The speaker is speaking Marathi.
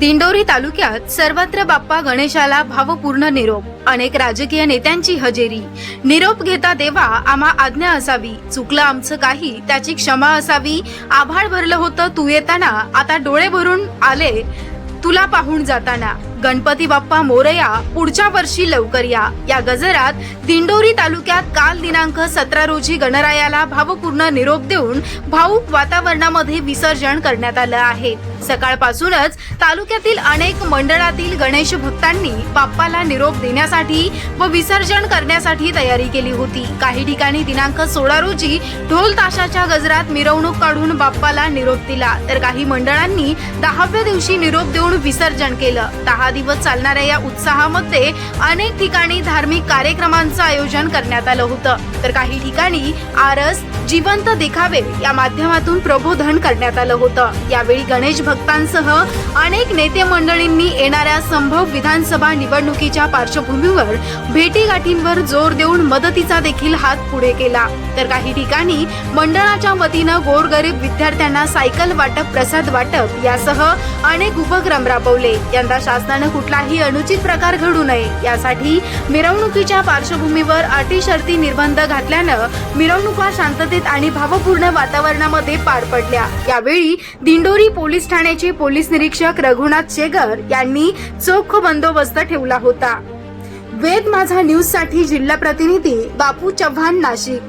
दिंडोरी तालुक्यात सर्वत्र बाप्पा गणेशाला भावपूर्ण निरोप. अनेक राजकीय नेत्यांची हजेरी. निरोप घेता देवा आम्हा आज्ञा असावी. चुकलं आमचं काही त्याची क्षमा असावी. आभाळ भरलं होतं तू येताना. आता डोळे भरून आले तुला पाहून जाताना. गणपती बाप्पा मोरया पुढच्या वर्षी लवकर या. या गजरात दिंडोरी तालुक्यात काल दिनांक सतरा रोजी गणरायाला भावपूर्ण निरोप देऊन भाऊक वातावरणामध्ये विसर्जन करण्यात आलं आहे. सकाळपासूनच तालुक्यातील अनेक मंडळातील गणेश भक्तांनी बाप्पाला निरोप देण्यासाठी व विसर्जन करण्यासाठी तयारी केली होती. काही ठिकाणी दिनांक सोळा रोजी ढोल ताशाच्या गजरात मिरवणूक काढून बाप्पाला निरोप दिला. तर काही मंडळांनी दहाव्या दिवशी निरोप देऊन विसर्जन केलं. दहा दिवस चालणाऱ्या या उत्साहामध्ये अनेक ठिकाणी धार्मिक कार्यक्रमांचं आयोजन करण्यात आलं होतं. तर काही ठिकाणी आरस जिवंत देखावे या माध्यमातून प्रबोधन करण्यात आलं होतं. यावेळी गणेश भक्त भक्तांसह अनेक नेते मंडळींनी येणाऱ्या संभव विधानसभा निवडणुकीच्या पार्श्वभूमीवर भेटीगाठींवर जोर देऊन मदतीचा देखील हात पुढे केला. तर काही ठिकाणी मंडळाच्या वतीनं गोरगरीब विद्यार्थ्यांना सायकल वाटप प्रसाद वाटप यासह अनेक उपक्रम राबवले. यंदा शासनानं कुठलाही अनुचित प्रकार घडू नये. यासाठी मिरवणुकीच्या पार्श्वभूमीवर अटी शर्ती निर्बंध घातल्यानं मिरवणुका शांततेत आणि भावपूर्ण वातावरणामध्ये पार पडल्या. यावेळी दिंडोरी पोलीस ठाणे ठाण्याचे पोलीस निरीक्षक रघुनाथ शेगर यांनी चोख बंदोबस्त ठेवला होता. वेद माझा न्यूजसाठी जिल्हा प्रतिनिधी बापू चव्हाण नाशिक.